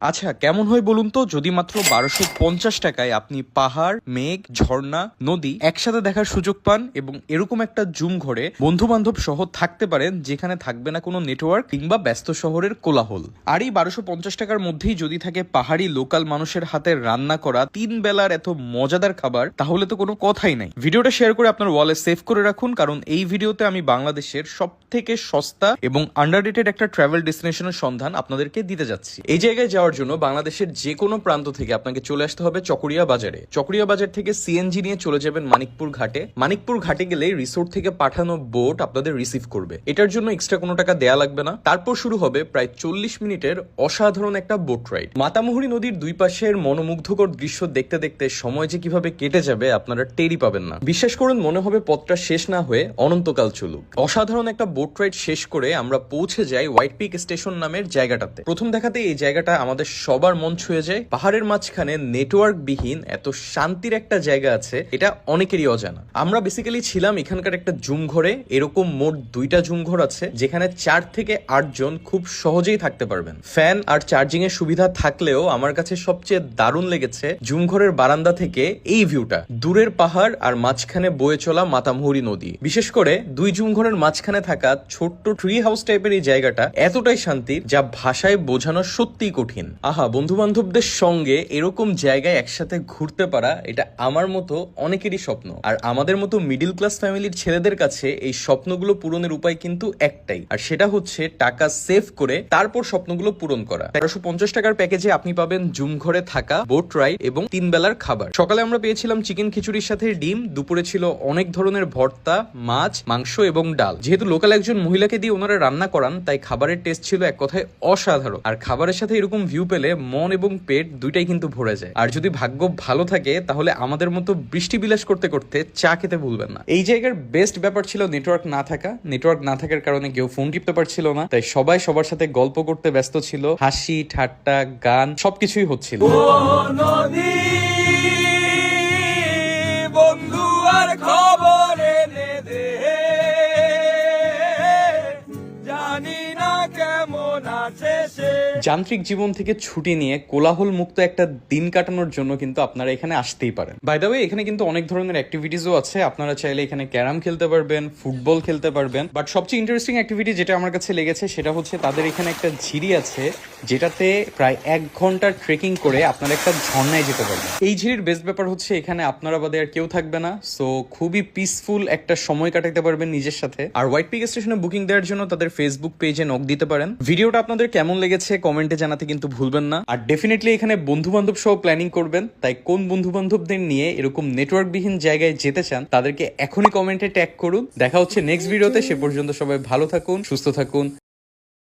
আচ্ছা কেমন হয় বলুন তো? যদি মাত্র বারোশো পঞ্চাশ টাকায় আপনি পাহাড়, মেঘ, ঝর্ণা, নদী একসাথে দেখার সুযোগ পান এবং এরকম একটা জুম ঘরে বন্ধু বান্ধব সহ থাকতে পারেন, যেখানে থাকবে না কোনো নেটওয়ার্ক কিংবা ব্যস্ত শহরের কোলাহল। আর এই বারোশো পঞ্চাশ টাকার মধ্যেই যদি থাকে পাহাড়ি লোকাল মানুষের হাতে রান্না করা তিন বেলার এত মজাদার খাবার, তাহলে তো কোনো কথাই নাই। ভিডিওটা শেয়ার করে আপনার ওয়ালে সেভ করে রাখুন, কারণ এই ভিডিওতে আমি বাংলাদেশের সব থেকে সস্তা এবং আন্ডাররেটেড একটা ট্রাভেল ডেস্টিনেশনের সন্ধান আপনাদেরকে দিতে যাচ্ছি। এই জায়গায় যাওয়ার জন্য বাংলাদেশের যে কোনো প্রান্ত থেকে আপনাকে চলে আসতে হবে চকরিয়া বাজারে। চকরিয়া বাজার থেকে সিএনজি নিয়ে চলে যাবেন মানিকপুর ঘাটে। মানিকপুর ঘাটে গেলে রিসোর্ট থেকে পাঠানো বোট আপনাদের রিসিভ করবে। এটার জন্য এক্সট্রা কোনো টাকা দেয়া লাগবে না। তারপর শুরু হবে প্রায় চল্লিশ মিনিটের অসাধারণ একটা বোট রাইড মাতামুহুরী নদীর দুই পাশের মনোমুগ্ধকর দৃশ্য দেখতে দেখতে সময় যে কীভাবে কেটে যাবে আপনারা টেরই পাবেন না। বিশ্বাস করুন, মনে হবে পথটা শেষ না হয়ে অনন্তকাল চলুক। অসাধারণ একটা বোট রাইড শেষ করে আমরা পৌঁছে যাই হোয়াইট পিক স্টেশন নামের জায়গাটাতে। প্রথম দেখাতে এই জায়গাটা আমাদের সবার মন ছুঁয়ে যায়। পাহাড়ের মাঝখানে নেটওয়ার্ক বিহীন এত শান্তির একটা জায়গা আছে, এটা অনেকেরই অজানা। আমরা বেসিক্যালি ছিলাম এখানকার একটা জুম ঘরে, এরকম মোট দুইটা জুম ঘর আছে, যেখানে চার থেকে আট জন খুব সহজেই থাকতে পারবেন। ফ্যান আর চার্জিং এর সুবিধা থাকলেও আমার কাছে সবচেয়ে দারুণ লেগেছে জুম ঘরের বারান্দা থেকে এই ভিউটা দূরের পাহাড় আর মাঝখানে বয়ে চলা মাতামুহুরী নদী। বিশেষ করে দুই জুম ঘরের মাঝখানে থাকা ছোট্ট ট্রি হাউস টাইপের এই জায়গাটা এতটাই শান্তির, যা ভাষায় বোঝানো সত্যিই কঠিন। আহা বন্ধু বান্ধবদের সঙ্গে এরকম জায়গায় একসাথে ঘুরতে পারা, এটা আমার মতো অনেকেরই স্বপ্ন। আর আমাদের মতো মিডিল ক্লাস ফ্যামিলির ছেলেদের কাছে এই স্বপ্নগুলো পূরণের উপায় কিন্তু একটাই। আর সেটা হচ্ছে টাকা সেভ করে তারপর স্বপ্নগুলো পূরণ করা। তেরোশো পঞ্চাশ টাকার প্যাকেজে আপনি পাবেন জুম ঘরে থাকা বোট রাইড এবং তিন বেলার খাবার। সকালে আমরা পেয়েছিলাম চিকেন খিচুড়ির সাথে ডিম, দুপুরে ছিল অনেক ধরনের ভর্তা, মাছ, মাংস এবং ডাল। যেহেতু লোকাল একজন মহিলাকে দিয়ে ওনারা রান্না করান, তাই খাবারের টেস্ট ছিল এক কথায় অসাধারণ। আর খাবারের সাথে এরকম ভিউ পেলে মন এবং পেট দুইটাই কিন্তু ভরে যায়। আর যদি ভাগ্য ভালো থাকে, তাহলে আমাদের মতো বৃষ্টি বিলাস করতে করতে চা খেতে ভুলবেন না। এই জায়গার বেস্ট ব্যাপার ছিল নেটওয়ার্ক না থাকা। নেটওয়ার্ক না থাকার কারণে কেউ ফোন টিপতে পারছিল না। তাই সবাই সবার সাথে গল্প করতে ব্যস্ত ছিল। হাসি, ঠাট্টা, গান সবকিছুই হচ্ছিল। যান্ত্রিক জীবন থেকে ছুটি নিয়ে কোলাহল মুক্ত একটা দিন কাটানোর জন্য কিন্তু আপনারা এখানে আসতেই পারেন। বাই দ্য ওয়ে এখানে কিন্তু অনেক ধরনের অ্যাক্টিভিটিসও আছে। আপনারা চাইলে এখানে ক্যারাম খেলতে পারবেন, ফুটবল খেলতে পারবেন। বাট সবচেয়ে ইন্টারেস্টিং অ্যাক্টিভিটি যেটা আমার কাছে লেগেছে সেটা হচ্ছে তাদের এখানে একটা ঝিরি আছে, যেটাতে প্রায় এক ঘণ্টার ট্রেকিং করে আপনারা একটা ঝর্ণায় যেতে পারবেন। এই ঝিরির বেস্ট ব্যাপার হচ্ছে এখানে আপনারা বাদে আর কেউ থাকবে না। সো খুবই পিসফুল একটা সময় কাটাতে পারবেন নিজের সাথে। আর হোয়াইট পিক স্টেশনে বুকিং দেওয়ার জন্য তাদের ফেসবুক পেজে নক দিতে পারেন। ভিডিওটা আপনাদের কেমন লেগেছে? কমেন্টে জানাতে কিন্তু ভুলবেন না। আর ডেফিনেটলি এখানে বন্ধু বান্ধব সহ প্ল্যানিং করবেন, তাই কোন বন্ধু বান্ধবদের নিয়ে এরকম নেটওয়ার্কবিহীন জায়গায় যেতে চান, তাদেরকে এখনই কমেন্টে ট্যাগ করুন। দেখা হচ্ছে নেক্সট ভিডিওতে সে পর্যন্ত সবাই ভালো থাকুন, সুস্থ থাকুন।